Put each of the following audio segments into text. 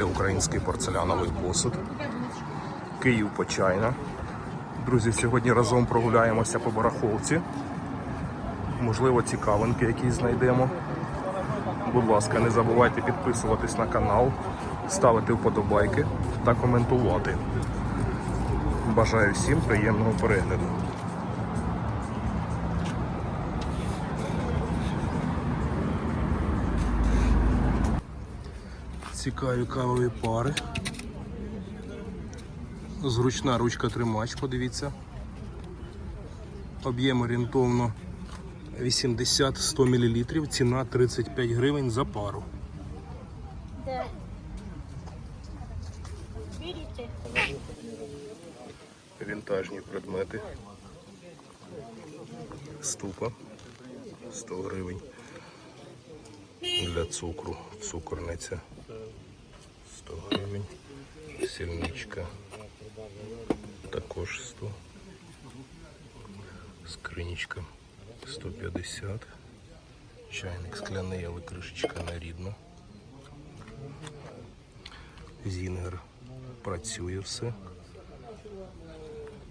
каналі Український порцеляновий посуд. Київ Почайна. Друзі, сьогодні разом прогуляємося по барахолці. Можливо, цікавинки якісь знайдемо. Будь ласка, не забувайте підписуватись на канал, ставити вподобайки та коментувати. Бажаю всім приємного перегляду. Цікаві кавові пари. Зручна ручка тримач, подивіться. Об'єм орієнтовно 80-100 мл, ціна 35 гривень за пару. Вінтажні предмети. Ступа 100 гривень. Для цукру цукорниця 100 гривень. Сільничка також 100. Скринічка 150. Чайник скляний, але кришечка нарідна. Зінгер працює все.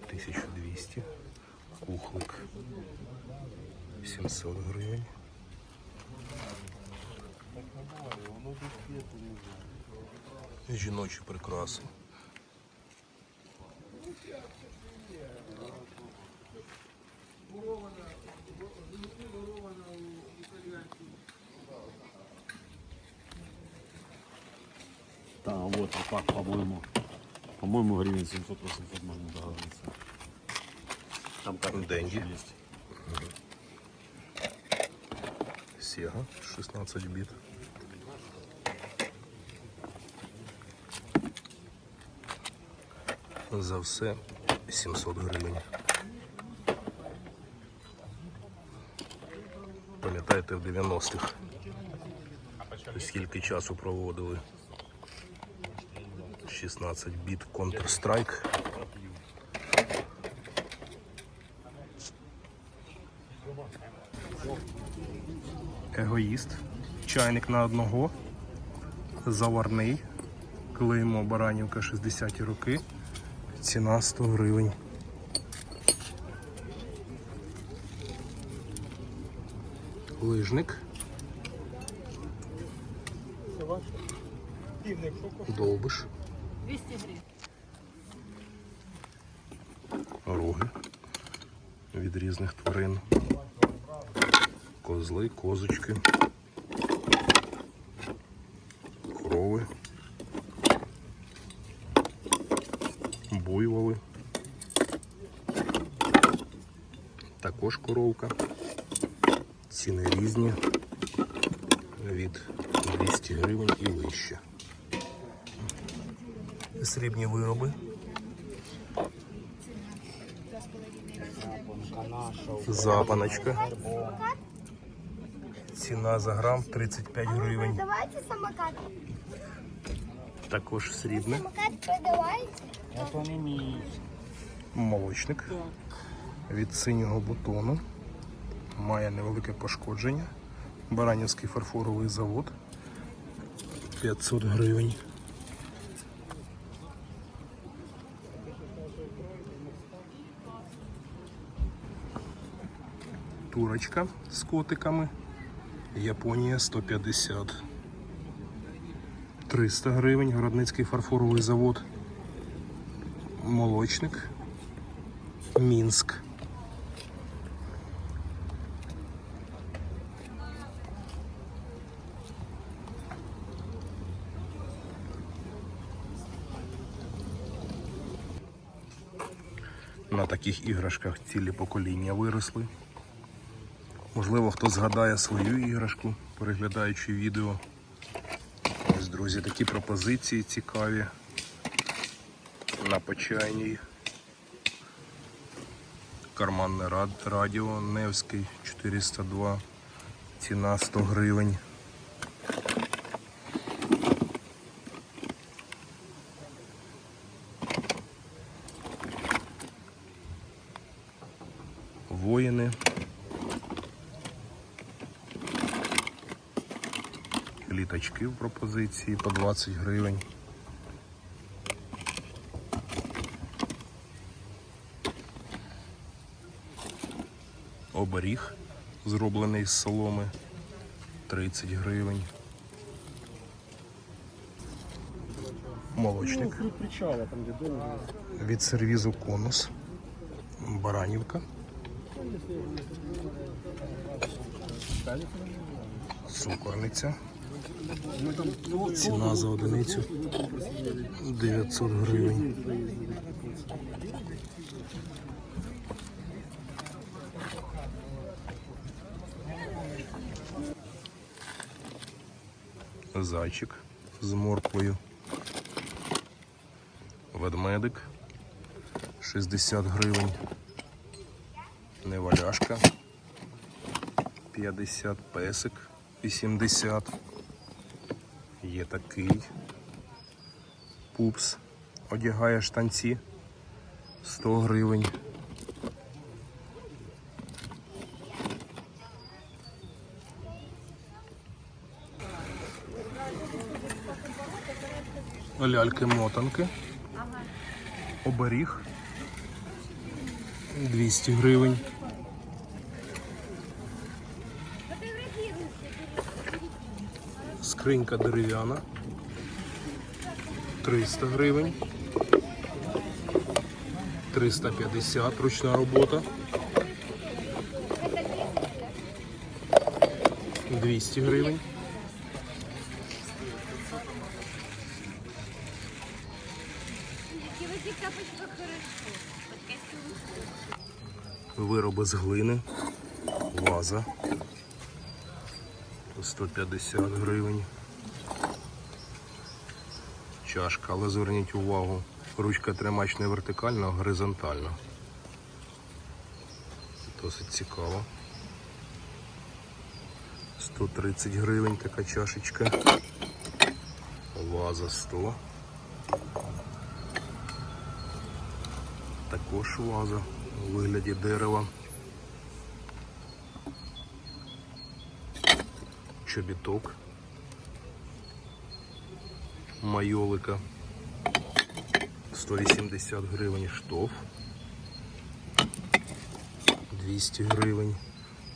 1200. Кухлик 700 гривень. Жіночі прикраси. Да, вот, вот так, по-моему. По-моему, гривен 700-800 можно договориться. Там как Деньги. есть. Сега 16 біт. За все 700 гривень. Пам'ятаєте, в 90-х скільки часу проводили? 16 біт Counter-Strike. Егоїст. Чайник на одного. Заварний. Клеймо Баранівка 60 роки. Ціна 100 гривень. Лижник. Довбиш. 200 гривен. Роги від різних тварин. Козли, козочки. Також коровка. Ціни різні. Від 200 гривень і вище. Срібні вироби. Запаночка. Ціна за грам 35 гривень. Давайте самокат. Також срібне. Самокат продавайте. Молочник від синього бутону. Має невелике пошкодження. Баранівський фарфоровий завод. 500 гривень. Турочка з котиками. Японія 150. 300 гривень. Городницький фарфоровий завод. Молочник. Мінськ. На таких іграшках цілі покоління виросли. Можливо, хто згадає свою іграшку, переглядаючи відео. Ось, друзі, такі пропозиції цікаві. На почайній. Карманне радіо Невський 402. Ціна 100 гривень. огірки в пропозиції по 20 гривень. Оберіг зроблений з соломи 30 гривень. Молочник. Від сервізу конус. Баранівка. Сукорниця. Ціна за одиницю 900 гривень. Зайчик з морквою. Ведмедик 60 гривень. Неваляшка 50, песик 80. Є такий. Пупс. Одягає штанці 100 гривень. Ляльки-мотанки. Оберіг 200 гривень. Скринька дерев'яна 300 гривень. 350 ручна робота. 200 гривень. Вироби з глини. Ваза. По 150 гривень. Чашка, але зверніть увагу, ручка тримач не вертикальна, а горизонтальна. Досить цікаво. 130 гривень така чашечка. Ваза 100. Також ваза у вигляді дерева. Чобіток. Майолика. 180 гривень штоф. 200 гривень.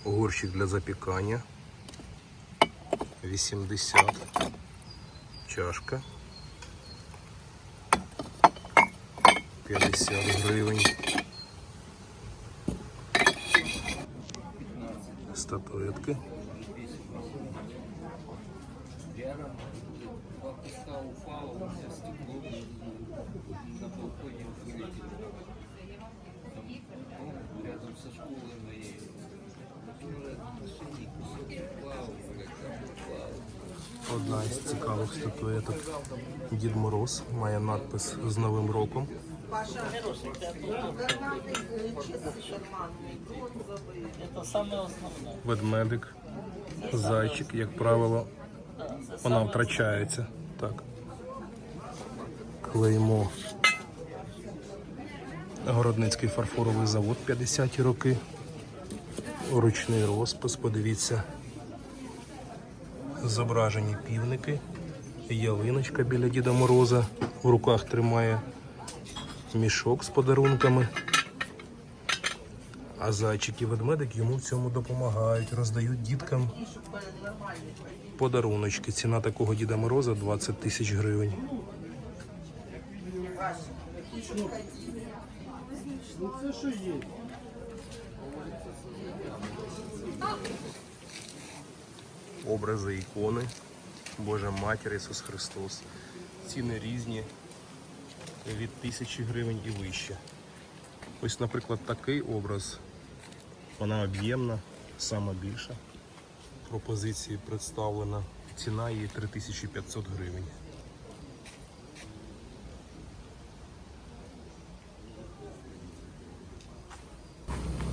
Горщик для запікання. 80. Чашка. 50 гривень. Статуетки. Рядом со школой моей. Одна із цікавих статуеток. Дід Мороз має надпис з Новим роком. Ведмедик, зайчик, як правило, вона втрачається. Так. Клеймо. Городницький фарфоровий завод 50-ті роки. Ручний розпис, подивіться. Зображені півники, ялиночка біля Діда Мороза. В руках тримає мішок з подарунками. А зайчик і ведмедик йому в цьому допомагають, роздають діткам подаруночки. Ціна такого Діда Мороза 20 тисяч гривень. Образи ікони, Божа Матір Ісус Христос. Ціни різні від тисячі гривень і вище. Ось, наприклад, такий образ. Вона об'ємна, сама більша. Пропозиції представлена. Ціна її 3500 гривень.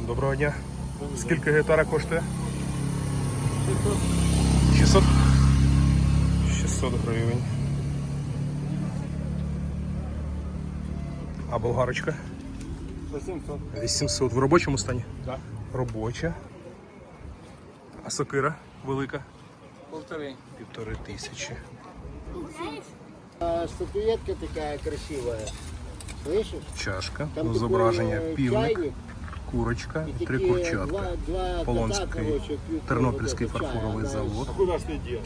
Доброго дня. Скільки гітара коштує? 600? 600 гривень. А болгарочка? 800. 800. В робочому стані? Так Робоча. А сокира велика? Полторы. Півтори тисячі. А, Статуэтка такая красивая. Слышишь? Чашка. Там Зображення такой, э, півник. чайник, курочка і три курчатка. Полонський Тернопільський фарфоровий завод. Куда ж ты дел?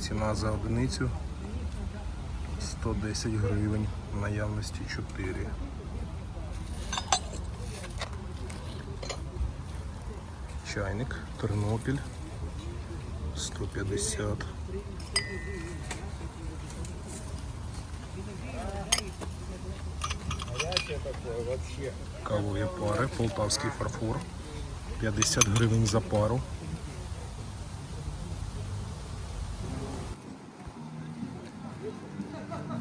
Ціна за одиницю 110 гривень, в наявності 4. Чайник, Тернопіль 150. Кавові пари, полтавський фарфор 50 гривень за пару.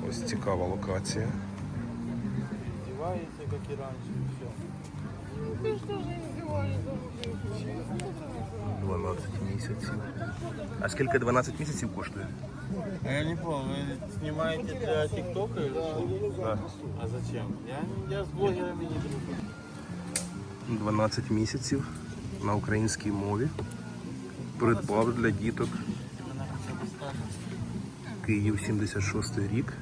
Ось цікава локація. Одевается, как и раньше, и все. 12 місяців. А скільки 12 місяців коштує? Я не помню, вы снимаете для ТикТока или что? Да. А зачем? Я, я с блогерами не дружу. 12 місяців на українській мові. Придбав для діток. Київ 76 рік.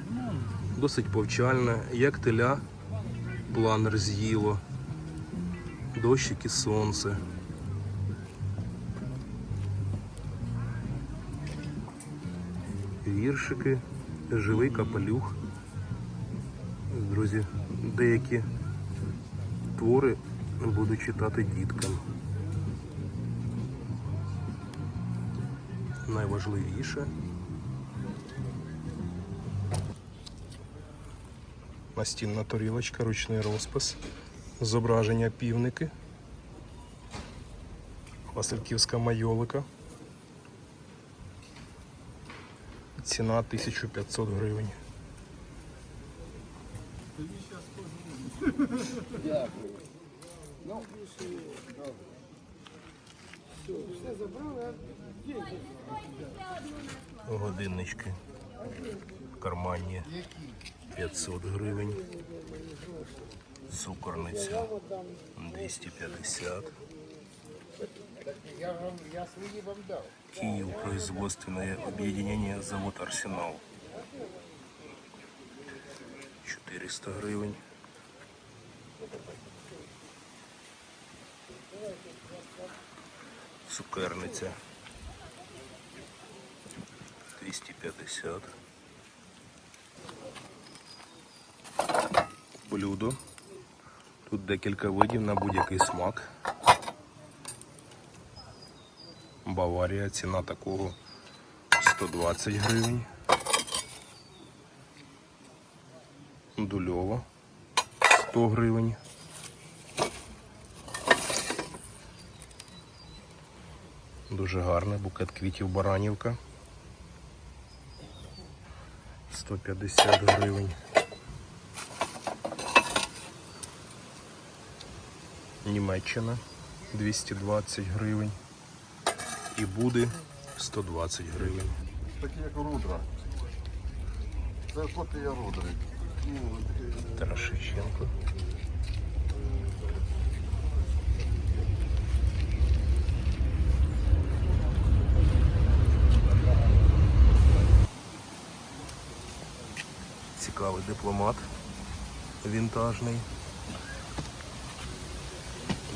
Досить повчальне. Як теля планер з'їло. Дощик і сонце. Віршики, живий капелюх. Друзі, деякі твори буду читати діткам. Найважливіше. Настінна тарілочка, ручний розпис, зображення півники, Васильківська майолика. Ціна 1500 гривень. Дякую. Ну, все забрали, а Годиннички карманні 500 гривень. Цукорниця 250. Киев производственное объединение завод Арсенал. 400 гривень. Цукерниця 250. Блюдо. Тут декілька видів на будь-який смак. Баварія, ціна такого 120 гривень. Дульова 100 гривень. Дуже гарний букет квітів Баранівка. 150 гривень. Німеччина 220 гривень. І буде 120 гривень. Такі як рудра. Це поки я рудри. Тарас Шевченко. Цікавий дипломат вінтажний.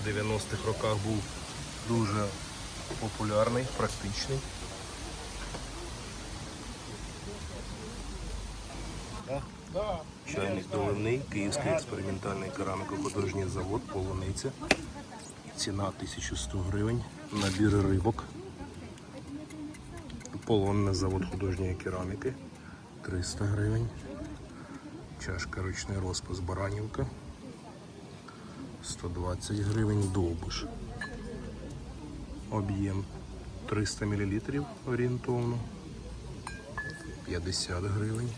В 90-х роках був дуже популярний, практичний. Чайник доливний, Київський експериментальний кераміко-художній завод Полуниця. Ціна 1100 гривень. Набір рибок. Полонне завод художньої кераміки. 300 гривень. Чашка ручний розпис Баранівка. 120 гривень довбуш. Об'єм 300 мл орієнтовно. 50 гривень.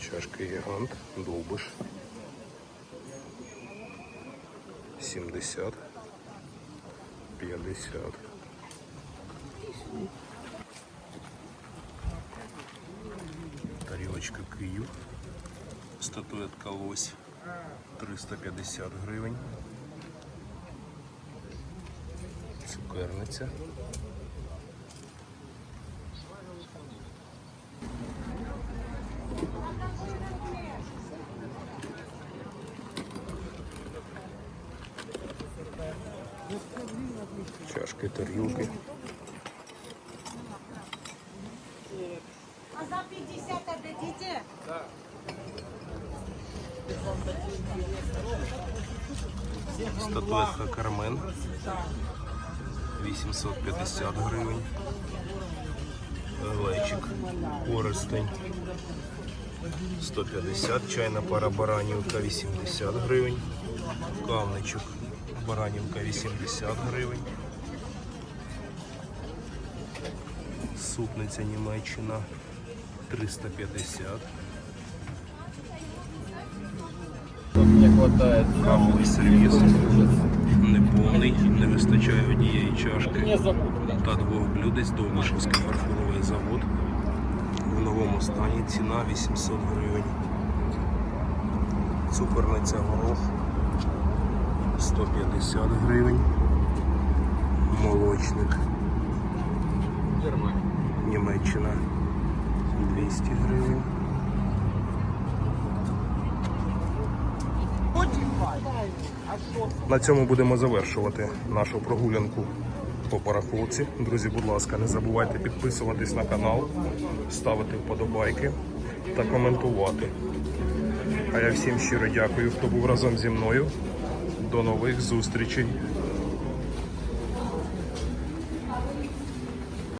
Чашка гігант, довбиш. 70. 50. Тарілочка Київ статуетка лось 350 гривень. Цукерниця. Чашки, тарілки. Статуетка Кармен 850 гривень. Глечик Орестень 150, чайна пара баранівка 80 гривень. Кавничок баранівка 80 гривень. Супниця Німеччина 350. Не Кавовий сервіс неповний, не вистачає однієї чашки та двох блюдець Довбишевський фарфоровий завод. В новому стані ціна 800 гривень. Цукорниця горох 150 гривень. Молочник Німеччина 200 гривень. На цьому будемо завершувати нашу прогулянку по парахолці. Друзі, будь ласка, не забувайте підписуватись на канал, ставити вподобайки та коментувати. А я всім щиро дякую, хто був разом зі мною. До нових зустрічей!